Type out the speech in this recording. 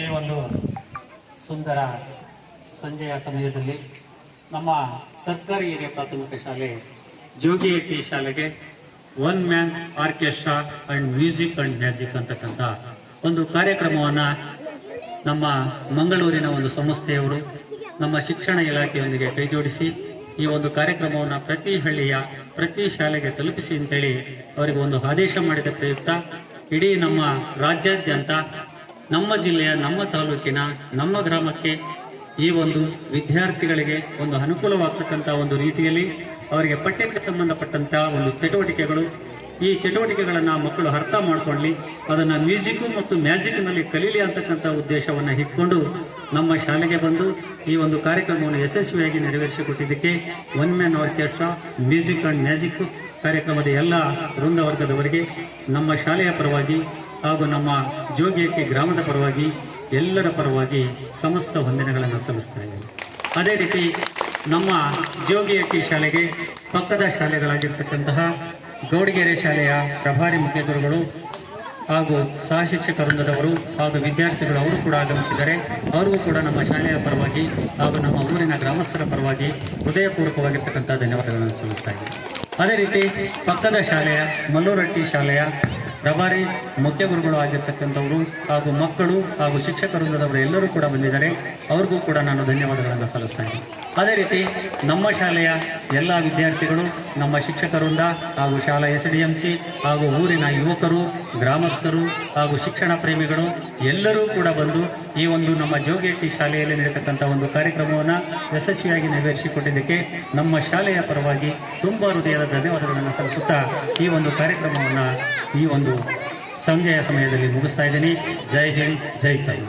ಈ ಒಂದು ಸುಂದರ ಸಂಜೆಯ ಸಮಯದಲ್ಲಿ ನಮ್ಮ ಸರ್ಕಾರಿ ಹಿರಿಯ ಪ್ರಾಥಮಿಕ ಶಾಲೆ ಟಿ ಶಾಲೆಗೆ one man orchestra and music and magic ಅಂತಕ್ಕಂಥ ಒಂದು ಕಾರ್ಯಕ್ರಮವನ್ನು ನಮ್ಮ ಮಂಗಳೂರಿನ ಒಂದು ಸಂಸ್ಥೆಯವರು ನಮ್ಮ ಶಿಕ್ಷಣ ಇಲಾಖೆಯೊಂದಿಗೆ ಕೈಜೋಡಿಸಿ ಈ ಒಂದು ಕಾರ್ಯಕ್ರಮವನ್ನು ಪ್ರತಿ ಹಳ್ಳಿಯ ಪ್ರತಿ ಶಾಲೆಗೆ ತಲುಪಿಸಿ ಅಂತೇಳಿ ಅವರಿಗೆ ಒಂದು ಆದೇಶ ಮಾಡಿದ ಪ್ರಯುಕ್ತ ಇಡೀ ನಮ್ಮ ರಾಜ್ಯಾದ್ಯಂತ ನಮ್ಮ ಜಿಲ್ಲೆಯ, ನಮ್ಮ ತಾಲೂಕಿನ, ನಮ್ಮ ಗ್ರಾಮಕ್ಕೆ ಈ ಒಂದು ವಿದ್ಯಾರ್ಥಿಗಳಿಗೆ ಒಂದು ಅನುಕೂಲವಾಗ್ತಕ್ಕಂಥ ಒಂದು ರೀತಿಯಲ್ಲಿ ಅವರಿಗೆ ಪಠ್ಯಕ್ಕೆ ಸಂಬಂಧಪಟ್ಟಂತ ಒಂದು ಚಟುವಟಿಕೆಗಳು, ಈ ಚಟುವಟಿಕೆಗಳನ್ನು ಮಕ್ಕಳು ಅರ್ಥ ಮಾಡಿಕೊಳ್ಳಿ, ಅದನ್ನು ಮ್ಯೂಸಿಕ್ಕು ಮತ್ತು ಮ್ಯಾಜಿಕ್ನಲ್ಲಿ ಕಲೀಲಿ ಅಂತಕ್ಕಂಥ ಉದ್ದೇಶವನ್ನು ಇಟ್ಕೊಂಡು ನಮ್ಮ ಶಾಲೆಗೆ ಬಂದು ಈ ಒಂದು ಕಾರ್ಯಕ್ರಮವನ್ನು ಯಶಸ್ವಿಯಾಗಿ ನೆರವೇರಿಸಿಕೊಟ್ಟಿದ್ದಕ್ಕೆ one man orchestra, music and magic ಕಾರ್ಯಕ್ರಮದ ಎಲ್ಲ ವೃಂದವರ್ಗದವರಿಗೆ ನಮ್ಮ ಶಾಲೆಯ ಪರವಾಗಿ ಹಾಗೂ ನಮ್ಮ ಜೋಗಿಯಕ್ಕೆ ಗ್ರಾಮದ ಪರವಾಗಿ ಎಲ್ಲರ ಪರವಾಗಿ ಸಮಸ್ತ ವಂದನೆಗಳನ್ನು ಸಲ್ಲಿಸ್ತಾ ಅದೇ ರೀತಿ ನಮ್ಮ ಜೋಗಿಯಟ್ಟಿ ಶಾಲೆಗೆ ಪಕ್ಕದ ಶಾಲೆಗಳಾಗಿರ್ತಕ್ಕಂತಹ ಗೌಡಿಗೆರೆ ಶಾಲೆಯ ಪ್ರಭಾರಿ ಮುಖ್ಯಸ್ಥರುಗಳು ಹಾಗೂ ಸಹ ಶಿಕ್ಷಕವೃಂದದವರು ಹಾಗೂ ವಿದ್ಯಾರ್ಥಿಗಳು ಅವರು ಕೂಡ ಆಗಮಿಸಿದ್ದಾರೆ. ಅವರಿಗೂ ಕೂಡ ನಮ್ಮ ಶಾಲೆಯ ಪರವಾಗಿ ಹಾಗೂ ನಮ್ಮ ಊರಿನ ಗ್ರಾಮಸ್ಥರ ಪರವಾಗಿ ಹೃದಯಪೂರ್ವಕವಾಗಿರ್ತಕ್ಕಂಥ ಧನ್ಯವಾದಗಳನ್ನು ಸಲ್ಲಿಸ್ತಾ ಇದ್ದೀನಿ. ಅದೇ ರೀತಿ ಪಕ್ಕದ ಶಾಲೆಯ ಮಲ್ಲೂರಟ್ಟಿ ಶಾಲೆಯ ಪ್ರಭಾರಿ ಮುಖ್ಯ ಗುರುಗಳು ಆಗಿರ್ತಕ್ಕಂಥವರು ಹಾಗೂ ಮಕ್ಕಳು ಹಾಗೂ ಶಿಕ್ಷಕ ವೃಂದದವರು ಎಲ್ಲರೂ ಕೂಡ ಬಂದಿದ್ದಾರೆ. ಅವ್ರಿಗೂ ಕೂಡ ನಾನು ಧನ್ಯವಾದಗಳನ್ನು ಸಲ್ಲಿಸ್ತಾ ಅದೇ ರೀತಿ ನಮ್ಮ ಶಾಲೆಯ ಎಲ್ಲ ವಿದ್ಯಾರ್ಥಿಗಳು, ನಮ್ಮ ಶಿಕ್ಷಕ ವೃಂದ ಹಾಗೂ ಶಾಲಾ ಎಸ್ ಹಾಗೂ ಊರಿನ ಯುವಕರು, ಗ್ರಾಮಸ್ಥರು ಹಾಗೂ ಶಿಕ್ಷಣ ಪ್ರೇಮಿಗಳು ಎಲ್ಲರೂ ಕೂಡ ಬಂದು ಈ ಒಂದು ನಮ್ಮ ಜೋಗೇಟ್ಟಿ ಶಾಲೆಯಲ್ಲಿ ನಡೆತಕ್ಕಂಥ ಒಂದು ಕಾರ್ಯಕ್ರಮವನ್ನು ಯಶಸ್ವಿಯಾಗಿ ನೆರವೇರಿಸಿಕೊಟ್ಟಿದ್ದಕ್ಕೆ ನಮ್ಮ ಶಾಲೆಯ ಪರವಾಗಿ ತುಂಬ ಹೃದಯದ ಧನ್ಯವಾದಗಳನ್ನು ಸಲ್ಲಿಸುತ್ತಾ ಈ ಒಂದು ಕಾರ್ಯಕ್ರಮವನ್ನು ಈ ಒಂದು ಸಂಜೆಯ ಸಮಯದಲ್ಲಿ ಮುಗಿಸ್ತಾ ಇದ್ದೀನಿ. ಜೈ ಹಿಂದ್ ಜೈ ತಾಯಿ